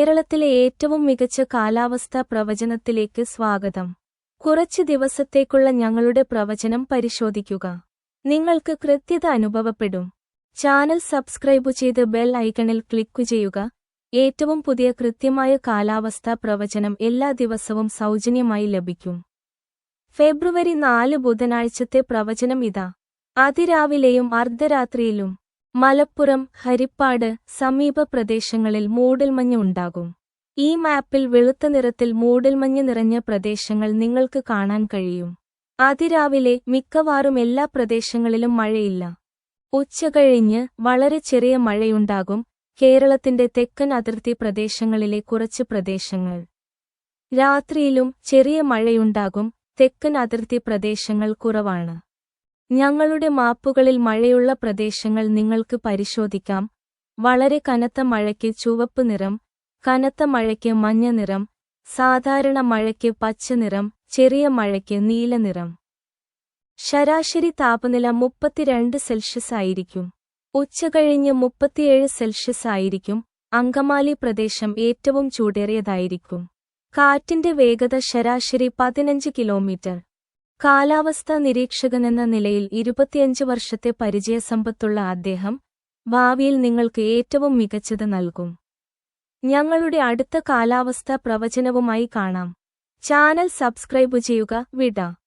കേരളത്തിലെ ഏറ്റവും മികച്ച കാലാവസ്ഥാ പ്രവചനത്തിലേക്ക് സ്വാഗതം. കുറച്ച് ദിവസത്തേക്കുള്ള ഞങ്ങളുടെ പ്രവചനം പരിശോധിക്കുക. നിങ്ങൾക്ക് കൃത്യത അനുഭവപ്പെടും. ചാനൽ സബ്സ്ക്രൈബ് ചെയ്ത് ബെൽ ഐക്കണിൽ ക്ലിക്കു ചെയ്യുക. ഏറ്റവും പുതിയ കൃത്യമായ കാലാവസ്ഥാ പ്രവചനം എല്ലാ ദിവസവും സൗജന്യമായി ലഭിക്കും. ഫെബ്രുവരി നാല് ബുധനാഴ്ചത്തെ പ്രവചനം ഇതാ. അതിരാവിലെയും അർദ്ധരാത്രിയിലും മലപ്പുറം ഹരിപ്പാട് സമീപ പ്രദേശങ്ങളിൽ മൂടൽമഞ്ഞ് ഉണ്ടാകും. ഈ മാപ്പിൽ വെളുത്ത നിറത്തിൽ മൂടൽമഞ്ഞ് നിറഞ്ഞ പ്രദേശങ്ങൾ നിങ്ങൾക്ക് കാണാൻ കഴിയും. അതിരാവിലെ മിക്കവാറും എല്ലാ പ്രദേശങ്ങളിലും മഴയില്ല. ഉച്ചകഴിഞ്ഞ് വളരെ ചെറിയ മഴയുണ്ടാകും. കേരളത്തിന്റെ തെക്കൻ അതിർത്തി പ്രദേശങ്ങളിലെ കുറച്ച് പ്രദേശങ്ങൾ. രാത്രിയിലും ചെറിയ മഴയുണ്ടാകും. തെക്കൻ അതിർത്തി പ്രദേശങ്ങൾ കുറവാണ്. ഞങ്ങളുടെ മാപ്പുകളിൽ മഴയുള്ള പ്രദേശങ്ങൾ നിങ്ങൾക്ക് പരിശോധിക്കാം. വളരെ കനത്ത മഴയ്ക്ക് ചുവപ്പ് നിറം കനത്ത മഴയ്ക്ക് മഞ്ഞ നിറം സാധാരണ മഴയ്ക്ക് പച്ച നിറം ചെറിയ മഴയ്ക്ക് നീല നിറം. ശരാശരി താപനില മുപ്പത്തിരണ്ട് സെൽഷ്യസ് ആയിരിക്കും. ഉച്ചകഴിഞ്ഞ് മുപ്പത്തിയേഴ് സെൽഷ്യസ് ആയിരിക്കും. അങ്കമാലി പ്രദേശം ഏറ്റവും ചൂടേറിയതായിരിക്കും. കാറ്റിന്റെ വേഗത ശരാശരി പതിനഞ്ച് കിലോമീറ്റർ. കാലാവസ്ഥാ നിരീക്ഷകനെന്ന നിലയിൽ ഇരുപത്തിയഞ്ച് വർഷത്തെ പരിചയസമ്പത്തുള്ള അദ്ദേഹം ഭാവിയിൽ നിങ്ങൾക്ക് ഏറ്റവും മികച്ചത് നൽകും. ഞങ്ങളുടെ അടുത്ത കാലാവസ്ഥാ പ്രവചനവുമായി കാണാം. ചാനൽ സബ്സ്ക്രൈബ് ചെയ്യുക. വിട.